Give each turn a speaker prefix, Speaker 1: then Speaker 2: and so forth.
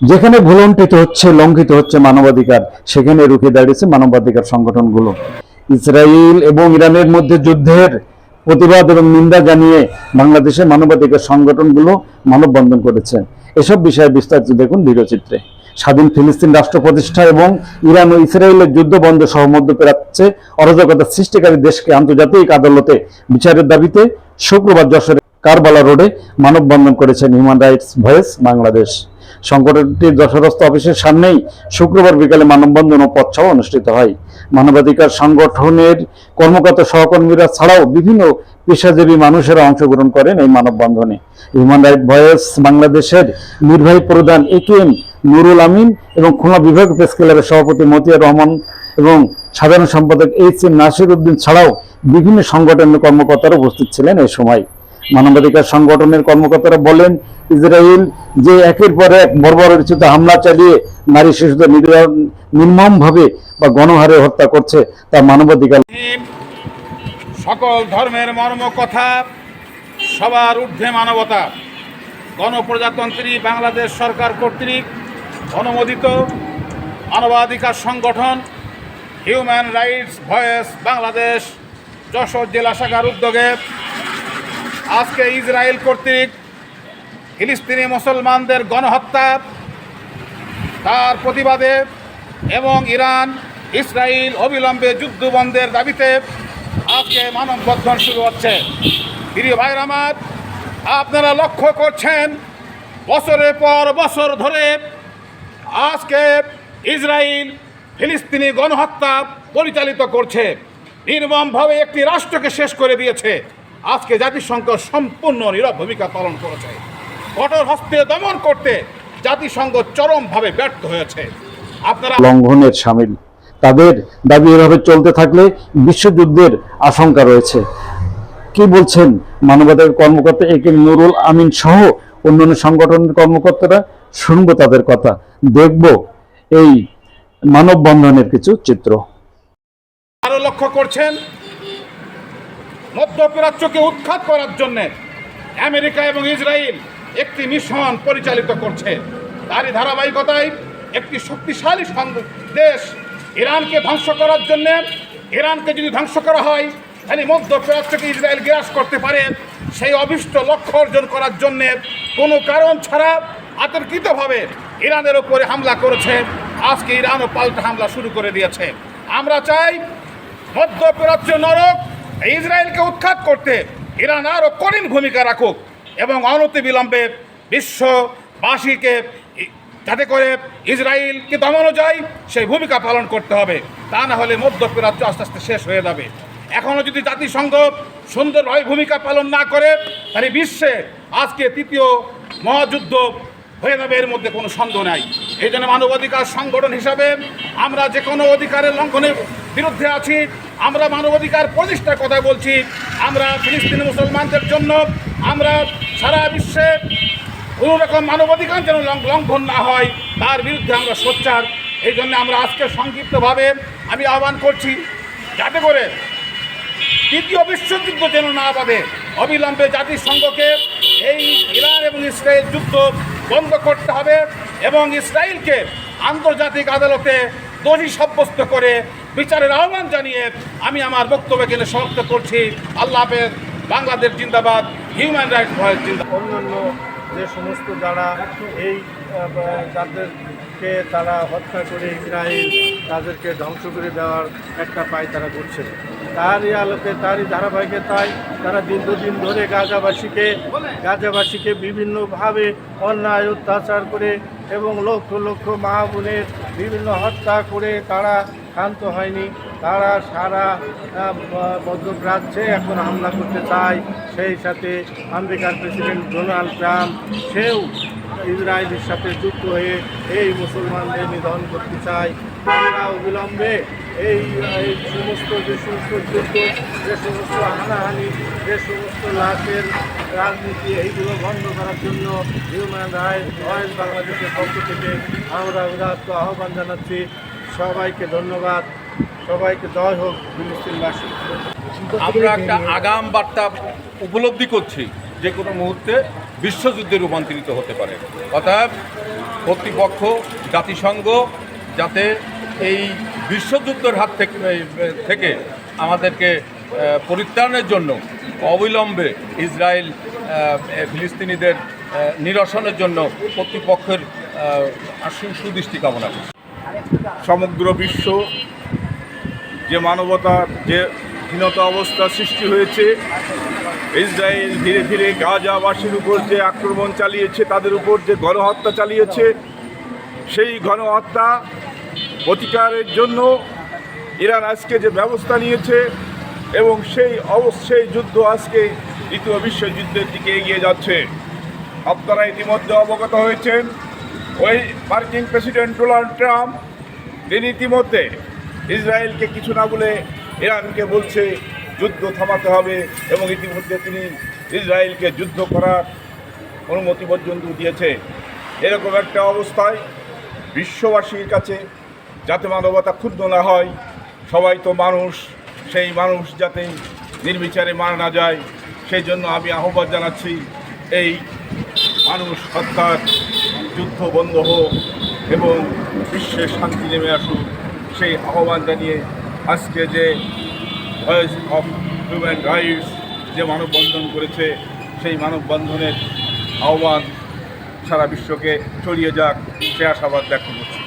Speaker 1: যেখানে ভুলণ্ঠিত হচ্ছে, লঙ্ঘিত হচ্ছে মানবাধিকার, সেখানে রুখে দাঁড়িয়েছে মানবাধিকার সংগঠনগুলো। ইসরায়েল এবং ইরানের মধ্যে যুদ্ধের প্রতিবাদ এবং নিন্দা জানিয়ে বাংলাদেশের মানবাধিকার সংগঠনগুলো মানববন্ধন করেছে। এসব বিষয়ে বিস্তারিত দেখুন ভিডিওচিত্রে। স্বাধীন ফিলিস্তিন রাষ্ট্র প্রতিষ্ঠা এবং ইরান ও ইসরায়েলের যুদ্ধ বন্ধ সহ মধ্যপ্রাচ্যে অরাজকতা সৃষ্টিকারী দেশকে আন্তর্জাতিক আদালতে বিচারের দাবিতে শুক্রবার যশোরে কারবালা রোডে মানববন্ধন করেছেন হিউম্যান রাইটস ভয়েস বাংলাদেশ। সংগঠনটির যশোরস্থ অফিসের সামনেই শুক্রবার বিকালে মানববন্ধন ও পথসভা অনুষ্ঠিত হয়। মানবাধিকার সংগঠনের কর্মকর্তা সহকর্মীরা ছাড়াও বিভিন্ন পেশাজীবী মানুষেরা অংশগ্রহণ করেন এই মানববন্ধনে। হিউম্যান রাইট ভয়েস বাংলাদেশের নির্বাহী প্রধান এ কে এম নুরুল আমিন এবং খুলনা বিভাগ প্রেস ক্লাবের সভাপতি মতিয়ার রহমান এবং সাধারণ সম্পাদক এইচ এম নাসির উদ্দিন ছাড়াও বিভিন্ন সংগঠনের কর্মকর্তারা উপস্থিত ছিলেন এই সময়। মানবাধিকার সংগঠনের কর্মকর্তারা বলেন ইসরায়েল যে একের পর এক বর্বরচিত হামলা চালিয়ে নারী শিশুদের নির্মমভাবে বা গণহারে হত্যা করছে তা মানবাধিকার
Speaker 2: সকল ধর্মের মর্ম কথা সবার ঊর্ধ্বে মানবতা। গণপ্রজাতন্ত্রী বাংলাদেশ সরকার কর্তৃক অনুমোদিত মানবাধিকার সংগঠন Human Rights Voice Bangladesh Jessore জেলা শাখার উদ্যোগে আজকে ইসরায়েল কর্তৃক ফিলিস্তিনি মুসলমানদের গণহত্যা, তার প্রতিবাদে এবং ইরান ইসরায়েল অবিলম্বে যুদ্ধ বন্ধের দাবিতে আজকে মানববন্ধন শুরু হচ্ছে। প্রিয় ভাইর আমার, আপনারা লক্ষ্য করছেন, বছরের পর বছর ধরে আজকে ইসরায়েল ফিলিস্তিনি গণহত্যা পরিচালিত করছে। নির্মমভাবে একটি রাষ্ট্রকে শেষ করে দিয়েছে। আজকে জাতিসংঘ সম্পূর্ণ নীরব ভূমিকা পালন করেছে। কঠোর হস্তে দমন করতে জাতিসংঘ চরমভাবে ব্যর্থ হয়েছে। আপনারা
Speaker 1: লঙ্ঘনের সামিল। তাদের দাবি এভাবে চলতে থাকলে বিশ্বযুদ্ধের আশঙ্কা রয়েছে। কি বলছেন মানবাধিকার কর্মকর্তা এ কে নুরুল আমিন সহ অন্যান্য সংগঠনের কর্মকর্তারা? শুনব তাদের কথা। দেখব এই মানববন্ধনের কিছু চিত্র।
Speaker 2: আরও লক্ষ্য করছেন? মধ্যপ্রাচ্যকে উৎখাত করার জন্য আমেরিকা এবং ইসরায়েল একটি মিশন পরিচালিত করছে। তারই ধারাবাহিকতায় একটি শক্তিশালী দেশ ইরানকে ধ্বংস করার জন্য, ইরানকে যদি ধ্বংস করা হয়, তাহলে মধ্যপ্রাচ্যকে ইসরায়েল গ্রাস করতে পারে। সেই অভিষ্ট লক্ষ্য অর্জন করার জন্য কোনো কারণ ছাড়া আতর্কিতভাবে ইরানের ওপরে হামলা করেছে। আজকে ইরানও পাল্টা হামলা শুরু করে দিয়েছে। আমরা চাই মধ্যপ্রাচ্য নরক ইসরায়েলকে উৎখাত করতে। ইরান আরও কঠিন ভূমিকা রাখুক। এবং অনতি বিলম্বে বিশ্ববাসীকে যাতে করে ইসরায়েলকে দমানো যায় সেই ভূমিকা পালন করতে হবে, তা না হলে মধ্যপ্রাচ্য আস্তে আস্তে শেষ হয়ে যাবে। এখনও যদি জাতিসংঘ সুন্দরভাবে ভূমিকা পালন না করে, তাহলে বিশ্বে আজকে তৃতীয় মহাযুদ্ধ হয়ে যাবে, এর মধ্যে কোনো সন্দেহ নাই। এই জন্য মানবাধিকার সংগঠন হিসাবে আমরা যে কোনো অধিকারের লঙ্ঘনের বিরুদ্ধে আছি, আমরা মানবাধিকার প্রতিষ্ঠার কথা বলছি। আমরা ফিলিস্তিনি মুসলমানদের জন্য আমরা সারা বিশ্বে কোনো রকম মানবাধিকার যেন লঙ্ঘন না হয়, তার বিরুদ্ধে আমরা সোচ্চার। এই জন্য আমরা আজকে সংক্ষিপ্তভাবে আমি আহ্বান করছি, যাতে করে তৃতীয় বিশ্বযুদ্ধ যেন না বাঁধে। অবিলম্বে জাতিসংঘকে এই ইরান এবং ইসরায়েল যুদ্ধ বন্ধ করতে হবে এবং ইসরায়েলকে আন্তর্জাতিক আদালতে দোষী সাব্যস্ত করে বিচারের আহ্বান জানিয়ে আমি আমার বক্তব্য এখানে সমাপ্ত করছি। আল্লাহ হাফেজ। বাংলাদেশ জিন্দাবাদ হিউম্যান রাইটস ভয়েস জিন্দাবাদ।
Speaker 3: অন্যান্য যে সমস্ত যারা এই যাদেরকে তারা হত্যা করে ইসরায়েল, তাদেরকে ধ্বংস করে দেওয়ার একটা পায় তারা করছে। তারই আলোকে, তারই ধারাবাহিকতায় তারা দীর্ঘদিন ধরে গাজাবাসীকে গাজাবাসীকে বিভিন্নভাবে অন্যায়, অত্যাচার করে এবং লক্ষ লক্ষ মা বোনের বিভিন্ন হত্যা করে তারা ক্ষান্ত হয়নি। তারা সারা মধ্যপ্রাচ্যে এখন হামলা করতে চায়। সেই সাথে আমেরিকার প্রেসিডেন্ট ডোনাল্ড ট্রাম্প, সেও ইসরায়েলের সাথে যুক্ত হয়ে এই মুসলমানদের নিধন করতে চায়। আমরা অবিলম্বে এই এই সমস্ত যে সমস্ত যুদ্ধ, যে সমস্ত হানাহানি, যে সমস্ত লাশের রাজনীতি, এইগুলো বন্ধ করার জন্য হিউম্যান রাইটস ভয়েস বাংলাদেশের পক্ষ থেকে আমরা উদাত্ত আহ্বান জানাচ্ছি। সবাইকে ধন্যবাদ। সবাইকে জয় হোক ফিলিস্তিনবাসী।
Speaker 4: আমরা একটা আগাম বার্তা উপলব্ধি করছি যে কোনো মুহূর্তে বিশ্বযুদ্ধে রূপান্তরিত হতে পারে। অতএব কর্তৃপক্ষ, জাতিসংঘ, যাতে এই বিশ্বযুদ্ধের হাত থেকে থেকে আমাদেরকে পরিত্রাণের জন্য অবিলম্বে ইসরায়েল ফিলিস্তিনিদের নিরসনের জন্য কর্তৃপক্ষের সুদৃষ্টি কামনা করছি।
Speaker 5: সমগ্র বিশ্ব যে মানবতার যে হীনতা অবস্থা সৃষ্টি হয়েছে, ইসরায়েল ধীরে ধীরে গাজাবাসীর উপর যে আক্রমণ চালিয়েছে, তাদের উপর যে গণহত্যা চালিয়েছে, সেই গণহত্যা প্রতিকারের জন্য ইরান আজকে যে ব্যবস্থা নিয়েছে এবং সেই অবশ্যই যুদ্ধ আজকে দ্বিতীয় বিশ্বযুদ্ধের দিকে এগিয়ে যাচ্ছে। আপনারা ইতিমধ্যে অবগত হয়েছেন, ওই মার্কিন প্রেসিডেন্ট ডোনাল্ড ট্রাম্প তিনি ইতিমধ্যে ইসরায়েলকে কিছু না বলে ইরানকে বলছে, যুদ্ধ থামাতে হবে এবং ইতিমধ্যে তিনি ইসরায়েলকে যুদ্ধ করার অনুমতি পর্যন্ত দিয়েছে। এরকম একটা অবস্থায় বিশ্ববাসীর কাছে যাতে মানবতা ক্ষুব্ধ না হয়, সবাই তো মানুষ, সেই মানুষ যাতে নির্বিচারে মারা না যায় সেই জন্য আমি আহ্বান জানাচ্ছি, এই মানুষ হত্যার যুদ্ধ বন্ধ হোক। এবং বিশ্বে শান্তি নেমে আসুক, সেই আহ্বান জানিয়ে আজকে যে ভয়েস অফ হিউম্যান রাইটস যে মানববন্ধন করেছে, সেই মানববন্ধনের আহ্বান সারা বিশ্বকে ছড়িয়ে যাক, সে আশাবাদ ব্যক্ত করছি।